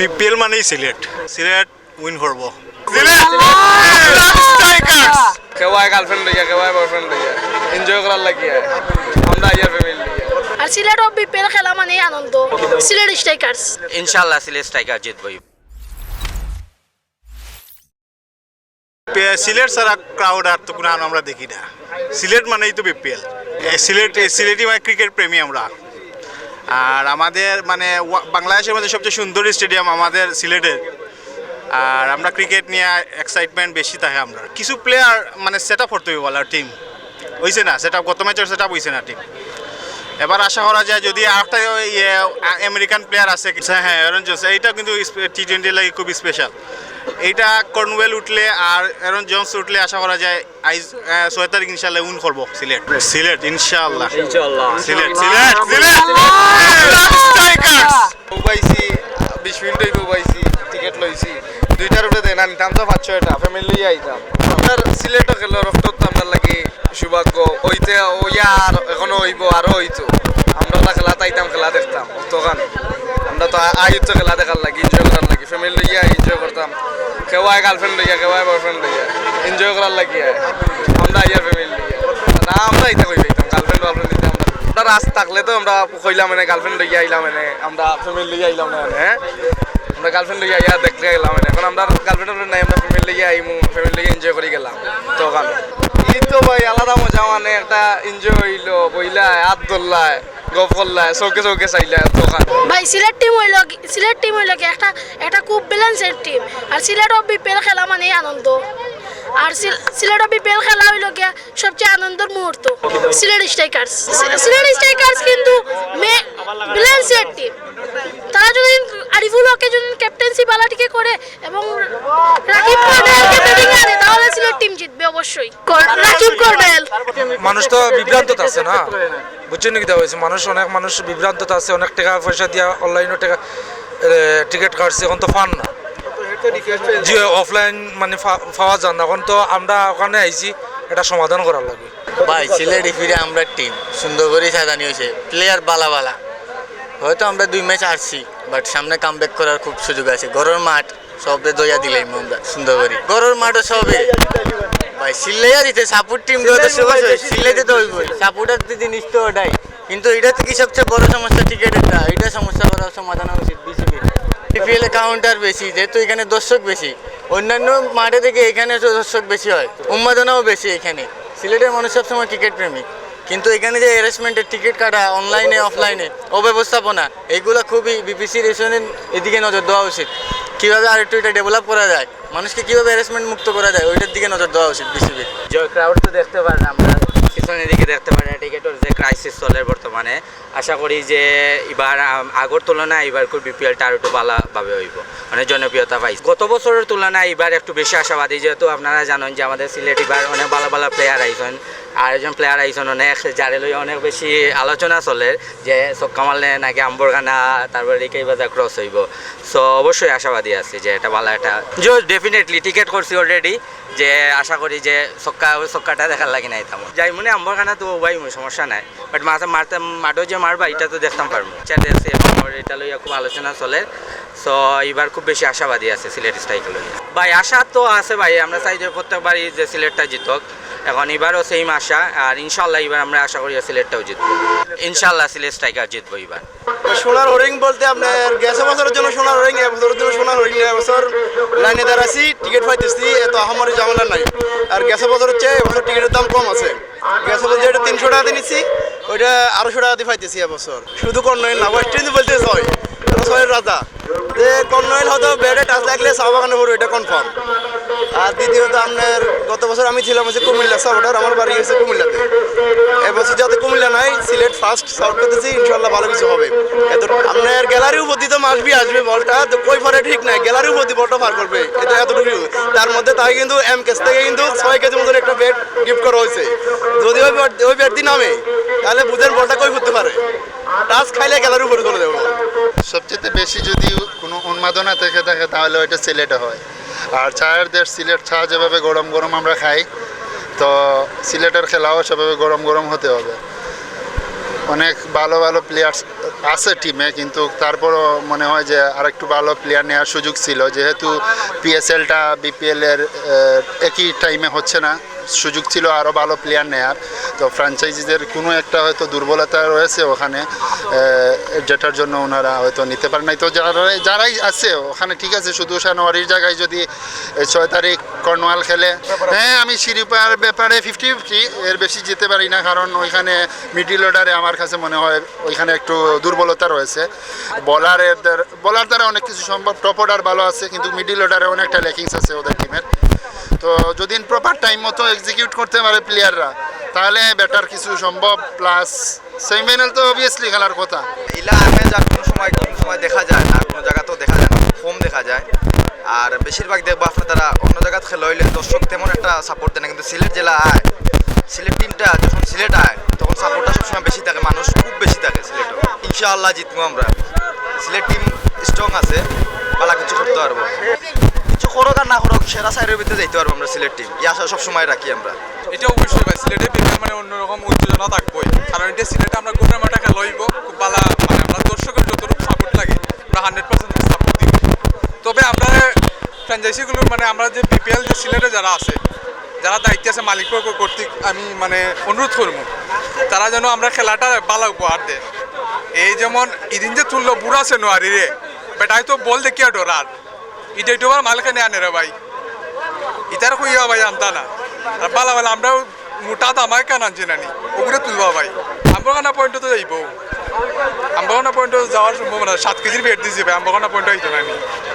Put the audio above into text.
BPL মানেই Sylhet. Sylhet win করব। কেউ গার্লফ্রেন্ড লইয়া কেউ বয়ফ্রেন্ড লইয়া। এনজয় করার লাগিয়া। আমরা আইয়ার ফ্যামিলি আর সিলেট বিপিএল খেলা মানে আনন্দ। সিলেট স্ট্রাইকার্স ইনশাল্লাহ সিলেট স্ট্রাইকার জিতবই সিলেট ছাড়া ক্রাউড আর তো কোনো আমরা দেখি না। সিলেট মানেই তো বিপিএল। সিলেট সিলেটি মানে ক্রিকেট প্রেমী আমরা। আর আমাদের মানে বাংলাদেশের মধ্যে সবচেয়ে সুন্দর স্টেডিয়াম আমাদের সিলেটের। আর আমরা ক্রিকেট নিয়ে এক্সাইটমেন্ট বেশি থাকে আমরা। কিছু প্লেয়ার মানে সেট আপ করতে হবে বলার টিম হয়েছে না? সেট আপ গত ম্যাচের সেট আপ হয়েছে না টিম এবার আশা করা যায় যদি আরেকটা আমেরিকান প্লেয়ার আছে হ্যাঁ অ্যারন এইটা কিন্তু টি টোয়েন্টি লাগে খুব স্পেশাল এইটা কর্নওয়েল উঠলে আর অ্যারন জোন্স উঠলে আশা করা যায় আইজ ছয় তারিখ ইনশাল্লাহ উইন করব সিলেট। সিলেট ইনশাল্লাহ সিলেট সিলেট সিলেট। বিশ মিনিট হইব পাইছি টিকেট লইছি। দুইটার উপরে দেন আনতাম তো পাঁচ ছয়টা ফ্যামিলি লইয়া আইতাম। আপনার সিলেটও খেলো রক্ত তো আপনার লাগি সৌভাগ্য ওইতে ওইয়া আর এখনও হইব আরও হইতো। আমরা খেলা তাইতাম খেলা দেখতাম তখন আমরা তো আইত তো খেলা দেখার লাগি এনজয় করার লাগি। ফ্যামিলি লইয়া এনজয় করতাম। কেউ আয় গার্লফ্রেন্ড লইয়া কেউ আয় বয়ফ্রেন্ড লইয়া। এনজয় করার লাগি আমরা আইয়ার ফ্যামিলি লইয়া। না, আমরা আইতে কই পাইতাম গার্লফ্রেন্ড গার্লফ্রেন্ড দিতে আমরা। আমরা রাস থাকলে তো আমরা কইলাম মানে গার্লফ্রেন্ড লইয়া আইলাম মানে আমরা ফ্যামিলি লইয়া আইলাম না হ্যাঁ? আমরা গার্লফ্রেন্ড লইয়া আইয়া দেখতে গেলাম মানে এখন আমরা গার্লফ্রেন্ড নাই, আমরা ফ্যামিলি লইয়া আইমু ফ্যামিলি লইয়া এনজয় করি গেলাম। তো ওখান ঈদ তো ভাই, আলাদা মজা মানে একটা এনজয় হইল বইলায় হাত গপ চৌকে চৌকে চাইলা দোকান। ভাই, সিলেট টিম হইল কি- সিলেট টিম হইল কি একটা একটা খুব ব্যালেন্সের টিম আর সিলেট অফ বিপিএল খেলা মানে আনন্দ। আর সিল- সিলেট অফ বিপিএল খেলা হইল গিয়া সবচেয়ে আনন্দের মুহূর্ত। সিলেট স্ট্রাইকার্স সিলেট স্ট্রাইকার্স কিন্তু ব্যালেন্সের টিম তারা যদি আরিফুল হকে যদি ক্যাপ্টেন্সি বালাটিকে করে এবং রাকিব কর্নেলকে ব্যাটিং আনে তাহলে সিলেট টিম জিতবে অবশ্যই। রাকিব কর্নেল মানুষ তো বিভ্রান্ত আছে না? বুঝছেন কি হয়েছে? মানুষ অনেক মানুষ বিভ্রান্ত আছে অনেক টাকা পয়সা দিয়া অনলাইনে টাকা টিকিট কাটছে এখন তো ফান না। যে অফলাইন মানে পাওয়া যান না। এখন তো আমরা ওখানে আইছি এটা সমাধান করার লাগে। ভাই সিলেট ফিরে আমরা টিম সুন্দর করে সাজানি হয়েছে। প্লেয়ার বালা বালা। হয়তো আমরা দুই ম্যাচ আসছি বাট সামনে কাম করার খুব সুযোগ আছে। গরুর মাঠ সবে দইয়া দিলাম আমরা সুন্দর করে গরুর মাঠও সবে। ভাই সিল্লাইয়া দিতে সাপোর্ট টিম তো অবশ্যই সিল্লাইতে তো হইবই। সাপোর্টার জিনিস তো ওটাই। কিন্তু এটা থেকে সবচেয়ে বড় সমস্যা টিকেটেরটা এটা সমস্যা করা সমাধান উচিত বিসিবির বিপিএল কাউন্টার বেশি যেহেতু এখানে দর্শক বেশি। অন্যান্য মাঠে থেকে এখানে দর্শক বেশি হয় উন্মাদনাও বেশি এখানে। সিলেটের মানুষ সবসময় ক্রিকেট প্রেমী। কিন্তু এখানে যে অ্যারেঞ্জমেন্টের টিকিট কাটা অনলাইনে অফলাইনে অব্যবস্থাপনা, এগুলো খুবই বিপিসি রেশনের এদিকে নজর দেওয়া উচিত। কীভাবে আর একটু এটা ডেভেলপ করা যায়? মানুষকে কীভাবে অ্যারেঞ্জমেন্ট মুক্ত করা যায়? ওইটার দিকে নজর দেওয়া উচিত বিসিবির জয় ক্রাউড তো দেখতে পারেন আমরা। পিছনের দিকে দেখতে পারেন টিকেটের যে ক্রাইসিস চলে বর্তমানে। আশা করি যে এবার আগর তুলনায় এবার খুব বিপিএলটা আর একটু ভালোভাবে হইব মানে জনপ্রিয়তা পাইছে। গত বছরের তুলনায় এবার একটু বেশি আশাবাদী, যেহেতু আপনারা জানেন যে আমাদের সিলেট এবার অনেক ভালো ভালো প্লেয়ার আইসন আর একজন প্লেয়ার আইসন অনেক, যারে লই অনেক বেশি আলোচনা চলে, যে মারলে নাকি আম্বরখানা, তারপরে রিকেই বাজার ক্রস হইব। সো অবশ্যই আশাবাদী আছি যে এটা ভালো একটা, যে ডেফিনেটলি টিকিট করছি অলরেডি যে আশা করি যে চক্কা ওই চক্কাটা দেখার লাগে নাই তাম যাই, মনে তো ভাই সমস্যা নাই। বাট মাথা মারতে মাঠও যে মারবা, এটা তো দেখতাম পারব। এটা লইয়া খুব আলোচনা চলে। সো এবার খুব বেশি আশাবাদী আছে সিলেট স্ট্রাইকে ভাই, আশা তো আছে ভাই, আমরা চাই যে প্রত্যেকবারই যে সিলেটটা জিতক। এখন এবারও সেম আশা, আর ইনশাল্লাহ এবার আমরা আশা করি সিলেটটাও জিতবো। ইনশাল্লাহ সিলেট স্ট্রাইকার জিতবো এবার। সোনার হরিং বলতে আপনার গেছে বছরের জন্য সোনার হরিং এবছরের জন্য সোনার হরিং এবছর লাইনে দাঁড়াছি টিকিট পাইতেছি, এত আহামরি ঝামেলা নাই। আর গেছে বছরের চেয়ে এবছর টিকিটের দাম কম আছে। গেছে বছর যেটা তিনশো টাকা দিয়ে ওইটা আড়াইশো টাকা দিয়ে পাইতেছি এবছর শুধু কর্নয়েল না ওয়েস্ট ইন্ডিজ বলতে ছয় ছয়ের রাজা। যে কর্নয়েল হয়তো ব্যাটে টাচ লাগলে চা বাগানে পড়বে এটা কনফার্ম আর দ্বিতীয়ত আপনার, গত বছর আমি ছিলাম হচ্ছে কুমিল্লা সাপোর্টার আমার বাড়ি হচ্ছে কুমিল্লাতে। এবছর যাতে কুমিল্লা নাই, সিলেট ফার্স্ট সাউথ করতেছি ইনশাল্লাহ ভালো কিছু হবে। এত আপনার গ্যালারি উপদি তো মাসবি আসবে, বলটা তো কই ফরে ঠিক নাই গ্যালারি উপদি বলটা পার করবে, এটা এতটুকু তার মধ্যে তাই কিন্তু এম কেস থেকে কিন্তু ছয় কেজি মতন একটা ব্যাট গিফট করা হয়েছে। যদি ওই ওই ব্যাটটি নামে, তাহলে বুঝেন বলটা কই করতে পারে। টাচ খাইলে গ্যালারি উপরে করে দেবো সবচেয়ে বেশি যদি উন্মাদনা থেকে থাকে তাহলে ওইটা সিলেটে হয়। আর চায়ের দেশ সিলেট ছা যেভাবে গরম গরম আমরা খাই, তো সিলেটের খেলাও সেভাবে গরম গরম হতে হবে। অনেক ভালো ভালো প্লেয়ার্স আছে টিমে কিন্তু তারপরও মনে হয় যে আরেকটু ভালো প্লেয়ার নেওয়ার সুযোগ ছিল। যেহেতু পিএসএলটা বিপিএলের একই টাইমে হচ্ছে না, সুযোগ ছিল আরও ভালো প্লেয়ার নেয়ার। তো ফ্র্যাঞ্চাইজিদের কোনো একটা হয়তো দুর্বলতা রয়েছে ওখানে যেটার জন্য ওনারা হয়তো নিতে পারে নাই। তো যারা, যারাই আছে, ওখানে ঠিক আছে, শুধু জানুয়ারির জায়গায় যদি ছয় তারিখ কর্নওয়াল খেলে। হ্যাঁ আমি শিরিপার ব্যাপারে ফিফটি ফিফটি এর বেশি যেতে পারি না, কারণ ওইখানে মিডিল অর্ডারে আমার কাছে মনে হয় ওইখানে একটু দুর্বলতা রয়েছে। বলারের বলার দ্বারা অনেক কিছু সম্ভব টপ অর্ডার ভালো আছে, কিন্তু মিডিল অর্ডারে অনেকটা লেকিংস আছে ওদের টিমের তো যদি প্রপার টাইম মতো এক্সিকিউট করতে পারে প্লেয়াররা তাহলে বেটার কিছু সম্ভব প্লাস সেমিফাইনাল তো অবভিয়াসলি খেলার কথা। ইলা আমে যা কোনো সময় কোনো সময় দেখা যায় না, কোনো জায়গাতেও দেখা যায় না কম দেখা যায়। আর বেশিরভাগ দেখব সাপোর্ট দেয় না, কিন্তু সিলেট জেলা আয়। সিলেট টিমটা যখন সিলেট আয়, তখন সাপোর্টটা সবসময় বেশি থাকে, মানুষ খুব বেশি থাকে সিলেটও ইনশাআল্লাহ জিতবো আমরা। সিলেট টিম স্ট্রং আছে, পালা কিছু করতে পারব। কিছু করুক আর না করুক, সেরা সাইডের ভিতরে যাইতে পারব আমরা সিলেট টিম এই আশা সবসময় রাখি আমরা। এটা অবশ্যই ভাই সিলেটে মানে অন্যরকম উত্তেজনা থাকবোই। কারণ এটা সিলেটে আমরা গোটা মাঠে খেলা হইব খুব ভালো মানে আমরা দর্শকের যতটুকু সাপোর্ট লাগে, আমরা হান্ড্রেড পার্সেন্ট সাপোর্ট দিব তবে আমরা ফ্র্যাঞ্চাইজিগুলো মানে আমরা যে বিপিএল যে সিলেটে যারা আছে যারা দায়িত্বে আছে মালিক কর্তৃক আমি মানে অনুরোধ করব, তারা যেন আমরা খেলাটা ভালো উপহার দেয়। এই যেমন ইদিন যে তুললো, বুড়া আছে নোয়ারি রে। বেটাই তো বল দেখিয়া ডরার এটা একটু মালিকে নেয় রে ভাই। ইতার কইয়া ভাই আনতা না। আর বালা বালা, আমরাও মোটা দামাই কেন আনছি নানি? ওগুলো তুলবা ভাই। আম্বরখানা পয়েন্ট তো যাইব। আম্বরখানা পয়েন্ট যাওয়ার সম্ভাবনা, সাত কেজির বেড দিয়েছে ভাই, আম্বরখানা পয়েন্ট হইতো নানি।